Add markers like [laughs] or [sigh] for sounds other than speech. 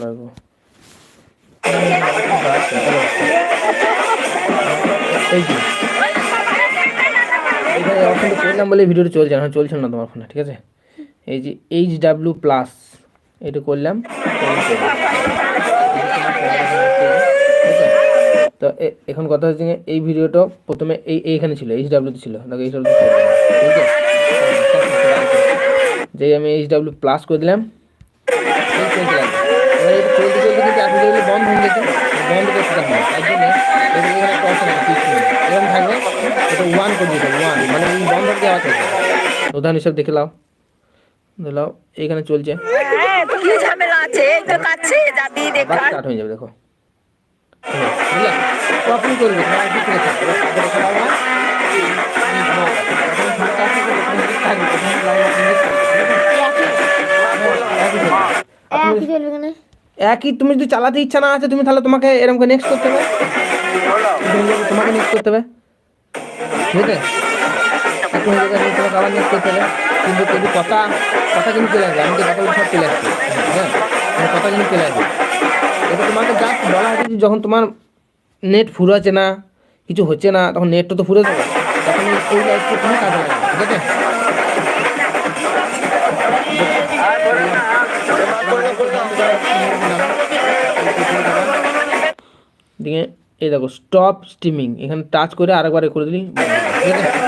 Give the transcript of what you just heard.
লাগো এই যে এখানে করলাম বলে ভিডিওটা চলছে না চলছে না তোমার ফোনে ঠিক আছে এই যে এইচ ডাব্লিউ প্লাস এটা করলাম তো এখন কথা হচ্ছে এই ভিডিওটা প্রথমে এই এইখানে ছিল এইচ ডাব্লিউতে ছিল দেখো এইচ ডাব্লিউ ঠিক আছে যে আমি এইচ ডাব্লিউ প্লাস করে দিলাম চলতে চলতে কিন্তু এখন যেগুলো বন্ধ হয়ে গেছে বন্ধ করতে হবে তার জন্য এগুলো এখানে একটা option আছে, পিছনে। এরকম থাকবে এটা ওয়ান করে দিতে ওয়ান মানে এই বন্ধ যাওয়া থাকবে উদাহরণ হিসাব দেখে নাও দিলাও এখানে চলছে। হ্যাঁ কি ঝামেলা আছে? এই তো কাছে যাবি আবার স্টার্ট হয়ে যাবে দেখো। বুঝলে? কপি করবে একই তুমি যদি চালাতে ইচ্ছা না আছে, তুমি তাহলে তোমাকে এরকম করে নেক্সট করতে হবে। তোমাকে নেক্সট করতে হবে। ঠিক আছে একটু হয়ে যাবে তোমাকে আবার নেক্সট করতে হবে। কিন্তু কিন্তু কথা কথা কিন্তু চলে আসবে। আমি তো কথা সব চলে আসছে হ্যাঁ কথা কিন্তু চলে আসবে। এটা তোমাকে জাস্ট বলা হচ্ছে যে যখন তোমার নেট ফুরাচ্ছে না, কিছু হচ্ছে না, তখন নেটটা তো ফুরে যাবে তখন এই- লাইফটা তুমি কাজে লাগাবে। ঠিক আছে? দিয়ে এই দেখো স্টপ স্টিমিং এখানে টাচ করে আরেকবার করে দিলি। [laughs] ঠিক আছে